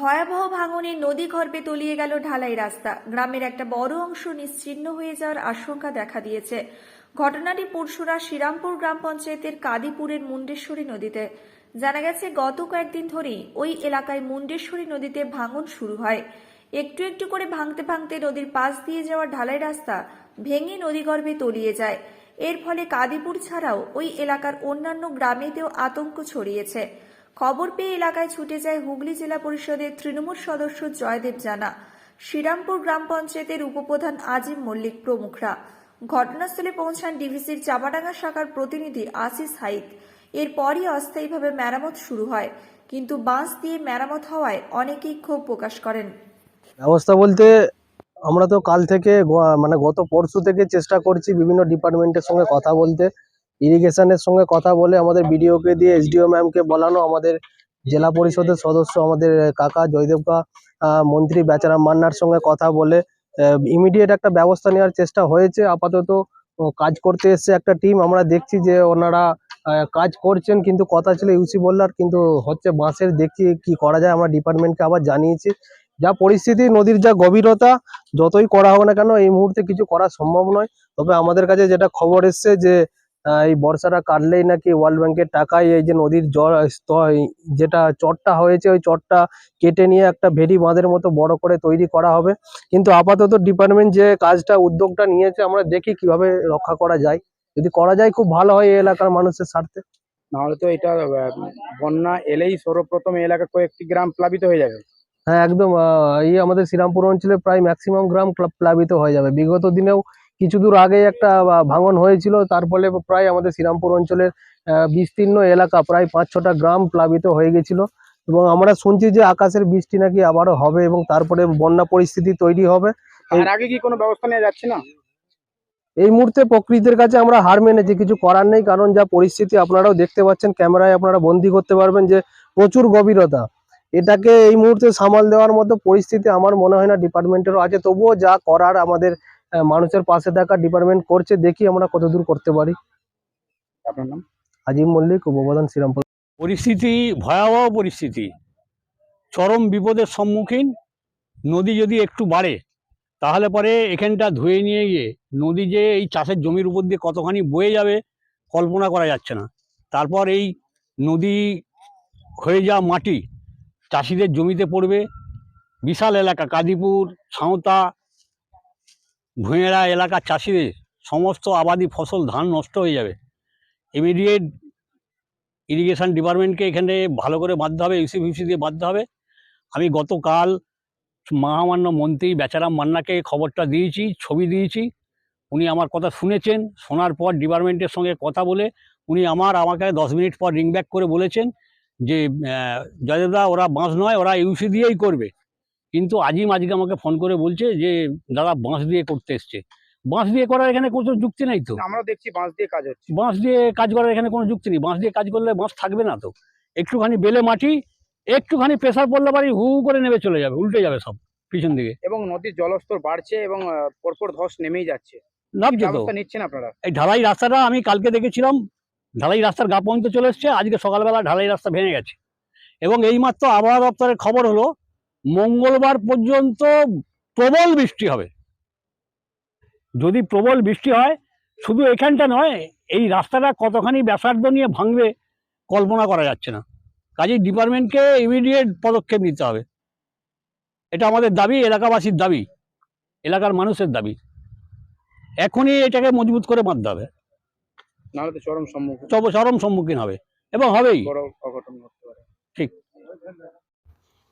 ভয়াবহ ভাঙনে নদী গর্ভে তলিয়ে গেল ঢালাই রাস্তা। গ্রামের একটা বড় অংশ নিশ্চিহ্ন হয়ে যাওয়ার আশঙ্কা দেখা দিয়েছে। ঘটনাটি পরশুরা শ্রীরামপুর গ্রাম পঞ্চায়েতের কাদিপুরের মুন্ডেশ্বরী নদীতে। জানা গেছে, গত কয়েকদিন ধরেই ওই এলাকায় মুন্ডেশ্বরী নদীতে ভাঙন শুরু হয়। একটু একটু করে ভাঙতে ভাঙতে নদীর পাশ দিয়ে যাওয়া ঢালাই রাস্তা ভেঙে নদীগর্ভে তলিয়ে যায়। এর ফলে কাদিপুর ছাড়াও ওই এলাকার অন্যান্য গ্রামেতেও আতঙ্ক ছড়িয়েছে। খবর পেয়ে এলাকায় ছুটে যায় হুগলি জেলা পরিষদের তৃণমূল সদস্য জয়দেব জানা। শ্রীরামপুর গ্রাম পঞ্চায়েতের উপপ্রধান আজিম মল্লিক প্রমুখরা। ঘটনাস্থলে পৌঁছান ডিভিসির চাপাডাঙ্গা শাখার প্রতিনিধি আশিস হাইক এরপরই অস্থায়ীভাবে মেরামত শুরু হয়, কিন্তু বাঁশ দিয়ে মেরামত হওয়ায় অনেকেই ক্ষোভ প্রকাশ করেন। ব্যবস্থা বলতে আমরা তো কাল থেকে মানে গত পরশু থেকে চেষ্টা করছি বিভিন্ন ডিপার্টমেন্টের সঙ্গে কথা বলতে। ইরিগেশনের সঙ্গে কথা বলে আমাদের বিডিওকে দিয়ে এসডিও ম্যামকে বলানো, আমাদের জেলা পরিষদের সদস্য, আমাদের কাকা জয়দেব কা মন্ত্রী বেচারাম মান্নার সঙ্গে কথা বলে ইমিডিয়েট একটা ব্যবস্থা নেওয়ার চেষ্টা হয়েছে। আপাতত কাজ করতে এসছে একটা টিম আমরা দেখছি যে ওনারা কাজ করছেন, কিন্তু কথা ছিল ইউসি বললার, কিন্তু হচ্ছে বাঁশের, দেখছি কি করা যায়। আমরা ডিপার্টমেন্টকে আবার জানিয়েছি। যা পরিস্থিতি, নদীর যা গভীরতা, যতই করা হোক না কেন, এই মুহূর্তে কিছু করা সম্ভব নয়। তবে আমাদের কাছে যেটা খবর এসছে যে এই বর্ষাটা কাটলেই নাকি ওয়ার্ল্ড ব্যাংকের টাকায় এই যে নদীর জল স্তর যেটা চটটা হয়েছে ওই চটটা কেটে নিয়ে একটা ভেরি বাঁধের মতো বড় করে তৈরি করা হবে। কিন্তু আপাতত ডিপার্টমেন্ট যে কাজটা উদ্যোগটা নিয়েছে আমরা দেখি কীভাবে রক্ষা করা যায়। যদি করা যায় খুব ভালো হয় এই এলাকার মানুষের স্বার্থে। নাহলে তো এটা বন্যা এলেই সর্বপ্রথম এই এলাকা কয়েকটি গ্রাম প্লাবিত হয়ে যাবে। হ্যাঁ একদম এই আমাদের শ্রীরামপুর অঞ্চলে প্রায় ম্যাক্সিমাম গ্রাম প্লা- প্লাবিত হয়ে যাবে। বিগত দিনেও কিছু দূর আগে একটা ভাঙন হয়েছিল। তার ফলে প্রায় আমাদের শ্রীরামপুর অঞ্চলের বিস্তীর্ণ এলাকা প্রায় পাঁচ ছটা গ্রাম প্লাবিত হয়ে গেছিল। এবং আমরা শুনছি যে আকাশের বৃষ্টি নাকি আবারও হবে এবং তারপরে বন্যা পরিস্থিতি তৈরি হবে। আগে কি কোনো ব্যবস্থা নেওয়া যাচ্ছে না? এই মুহূর্তে প্রকৃতির কাছে আমরা হার মেনেছি কিছু করার নেই কারণ যা পরিস্থিতি আপনারাও দেখতে পাচ্ছেন ক্যামেরায় আপনারা বন্দি করতে পারবেন যে প্রচুর গভীরতা। এটাকে এই মুহূর্তে সামাল দেওয়ার মতো পরিস্থিতি আমার মনে হয় না ডিপার্টমেন্টেরও আছে। তবুও যা করার আমাদের মানুষের পাশে থাকা ডিপার্টমেন্ট করছে দেখি আমরা কতদূর করতে পারি। আপনার নাম? আজিম মল্লিক উপপ্রধান শ্রীরামপুর। পরিস্থিতি ভয়াবহ পরিস্থিতি। চরম বিপদের সম্মুখীন নদী যদি একটু বাড়ে তাহলে পরে এখানটা ধুয়ে নিয়ে গিয়ে নদী যে এই চাষের জমির উপর দিয়ে কতখানি বয়ে যাবে কল্পনা করা যাচ্ছে না। তারপর এই নদী হয়ে যাওয়া মাটি চাষিদের জমিতে পড়বে। বিশাল এলাকা কাদিপুর সাঁওতা ভুঁয়েরা এলাকার চাষিদের সমস্ত আবাদি ফসল ধান নষ্ট হয়ে যাবে। ইমিডিয়েট ইরিগেশন ডিপার্টমেন্টকে এখানে ভালো করে বাঁধতে হবে ইউসি ফিউসি দিয়ে বাঁধতে হবে। আমি গতকাল মহামান্য মন্ত্রী বেচারাম মান্নাকে খবরটা দিয়েছি ছবি দিয়েছি। উনি আমার কথা শুনেছেন শোনার পর ডিপার্টমেন্টের সঙ্গে কথা বলে উনি আমার আমাকে দশ মিনিট পর রিং ব্যাক করে বলেছেন যে আহ, জয়দেবদা ওরা বাঁশ নয় ওরা ইউসি দিয়েই করবে। কিন্তু আজিম আজকে আমাকে ফোন করে বলছে যে দাদা বাঁশ দিয়ে করতে এসছে। বাঁশ দিয়ে করার এখানে কোনো যুক্তি নাই তো? আমরা দেখছি বাঁশ দিয়ে কাজ হচ্ছে। বাঁশ দিয়ে কাজ করার এখানে কোনো যুক্তি নেই। বাঁশ দিয়ে কাজ করলে বাঁশ থাকবে না তো? একটুখানি বেলে মাটি একটুখানি প্রেসার পড়লে বাড়ি হু করে নেমে চলে যাবে উল্টে যাবে সব পিছন দিকে। এবং নদীর জলস্তর বাড়ছে এবং পরপর ধস নেমেই যাচ্ছে। নামছে তো? নিচ্ছেন আপনারা? এই ঢালাই রাস্তাটা আমি কালকে দেখেছিলাম। ঢালাই রাস্তার গা পর্যন্ত চলে এসছে। আজকে সকালবেলা ঢালাই রাস্তা ভেঙে গেছে। এবং এইমাত্র আবহাওয়া দপ্তরের খবর হলো মঙ্গলবার পর্যন্ত প্রবল বৃষ্টি হবে। যদি প্রবল বৃষ্টি হয় শুধু এখানটা নয় এই রাস্তাটা কতখানি ব্যাসার্ধ নিয়ে ভাঙবে কল্পনা করা যাচ্ছে না। কাজেই ডিপার্টমেন্টকে ইমিডিয়েট পদক্ষেপ নিতে হবে। এটা আমাদের দাবি এলাকাবাসীর দাবি এলাকার মানুষের দাবি। এখনই এটাকে মজবুত করে বাঁধতে হবে। নাহলে চরম সম্মুখীন। চরম সম্মুখীন হবে। এবং হবেই। পারে।